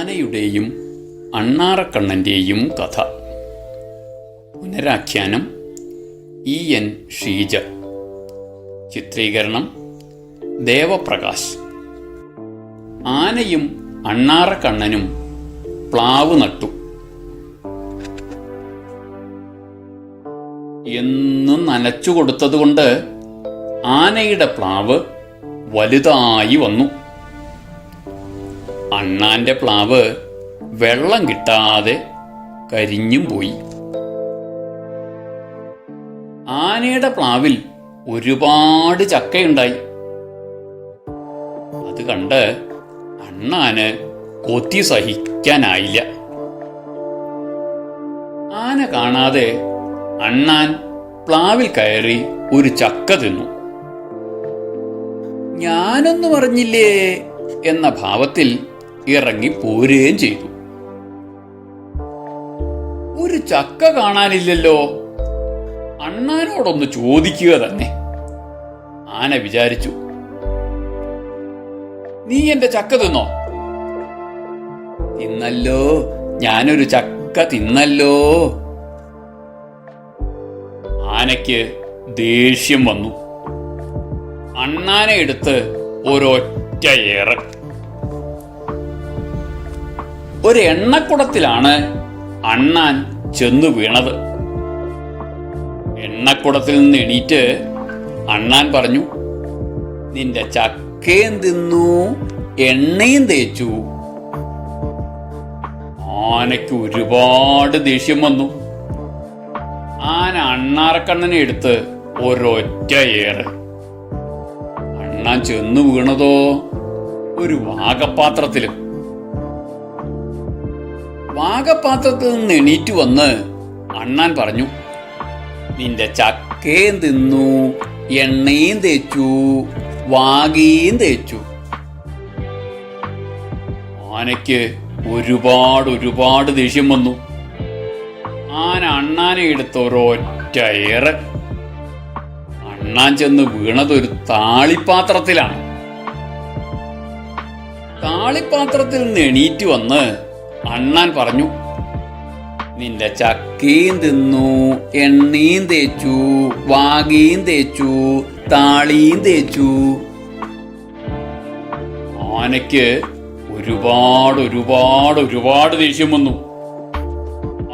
ആനയുടെയും അണ്ണാറക്കണ്ണന്റെയും കഥ. പുനരാഖ്യാനം ഇ എൻ ഷീജ. ചിത്രീകരണം ദേവപ്രകാശ്. ആനയും അണ്ണാറക്കണ്ണനും പ്ലാവ് നട്ടു. എന്നും നനച്ചു കൊടുത്തതുകൊണ്ട് ആനയുടെ പ്ലാവ് വലുതായി വന്നു. അണ്ണാന്റെ പ്ലാവ് വെള്ളം കിട്ടാതെ കരിഞ്ഞും പോയി. ആനയുടെ പ്ലാവിൽ ഒരുപാട് ചക്കയുണ്ടായി. അത് കണ്ട് അണ്ണാന് കൊത്തി സഹിക്കാനായില്ല. ആന കാണാതെ അണ്ണാൻ പ്ലാവിൽ കയറി ഒരു ചക്ക തിന്നു. ഞാനൊന്നു പറഞ്ഞില്ലേ എന്ന ഭാവത്തിൽ ഇറങ്ങി പോരുകയും ചെയ്തു. ഒരു ചക്ക കാണാനില്ലല്ലോ. അണ്ണാനോടൊന്ന് ചോദിക്കുക തന്നെ. ആന വിചാരിച്ചു നീ എന്റെ ചക്ക തിന്നോ? തിന്നല്ലോ ഞാനൊരു ചക്ക തിന്നല്ലോ. ആനയ്ക്ക് ദേഷ്യം വന്നു. അണ്ണാനെ എടുത്ത് ഒരൊറ്റ ഏറ്. ഒരു എണ്ണക്കുടത്തിലാണ് അണ്ണാൻ ചെന്നു വീണത്. എണ്ണക്കുടത്തിൽ നിന്ന് എണീറ്റ് അണ്ണാൻ പറഞ്ഞു നിന്റെ ചക്കയും തിന്നു എണ്ണയും തേച്ചു. ആനയ്ക്ക് ഒരുപാട് ദേഷ്യം വന്നു. ആന അണ്ണാറക്കണ്ണനെ എടുത്ത് ഒരൊറ്റ ഏറ്. അണ്ണാൻ ചെന്നു വീണതോ ഒരു വാഗപാത്രത്തിലും. വാഗപാത്രത്തിൽ നിന്ന് എണീറ്റ് വന്ന് അണ്ണാൻ പറഞ്ഞു നിന്റെ ചക്കയും തിന്നു എണ്ണയും തേച്ചു വാകിയും തേച്ചു. ആനയ്ക്ക് ഒരുപാട് ഒരുപാട് ദേഷ്യം വന്നു. ആന അണ്ണാനെ എടുത്ത ഒരൊറ്റ അണ്ണാൻ ചെന്ന് വീണതൊരു താളിപ്പാത്രത്തിലാണ്. താളിപ്പാത്രത്തിൽ നിന്ന് എണീറ്റ് വന്ന് അണ്ണാൻ പറഞ്ഞു നിന്റെ ചക്കയും തിന്നു എണ്ണീം തേച്ചു വാകിയും തേച്ചു താളിയും തേച്ചു. ആനയ്ക്ക് ഒരുപാട് ഒരുപാട് ഒരുപാട് ദേഷ്യം വന്നു.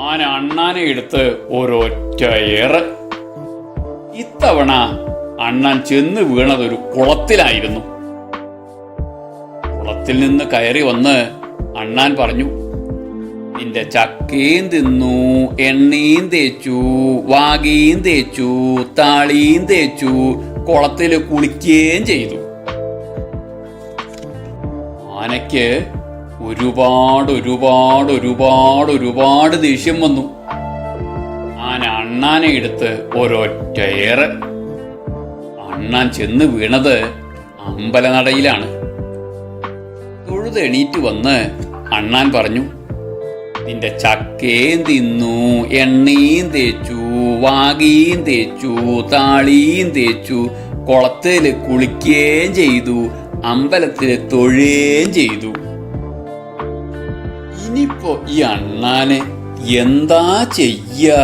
ആന അണ്ണാനെ എടുത്ത് ഒരൊറ്റ ഏറ് ഇത്തവണ അണ്ണാൻ ചെന്ന് വീണത് ഒരു കുളത്തിലായിരുന്നു. കുളത്തിൽ നിന്ന് കയറി വന്ന് അണ്ണാൻ പറഞ്ഞു നിന്റെ ചക്കയും തിന്നു എണ്ണയും തേച്ചു വാകിയും തേച്ചു താളിയും തേച്ചു കുളത്തിൽ കുളിക്കുകയും ചെയ്തു. ആനയ്ക്ക് ഒരുപാട് ഒരുപാട് ഒരുപാട് ഒരുപാട് ദേഷ്യം വന്നു. ആന അണ്ണാനെ എടുത്ത് ഒരൊറ്റ ഏറ് അണ്ണാൻ ചെന്ന് വീണത് അമ്പലനടയിലാണ്. തൊഴുതെണീറ്റ് വന്ന് അണ്ണാൻ പറഞ്ഞു നിന്റെ ചക്കയും തിന്നു എണ്ണയും തേച്ചു വാകിയും തേച്ചു താളിയും തേച്ചു കുളത്തിൽ കുളിക്കുകയും ചെയ്തു അമ്പലത്തിൽ തൊഴുകയും ചെയ്തു. ഇനിയിപ്പോ ഈ അണ്ണാനെ എന്താ ചെയ്യാ?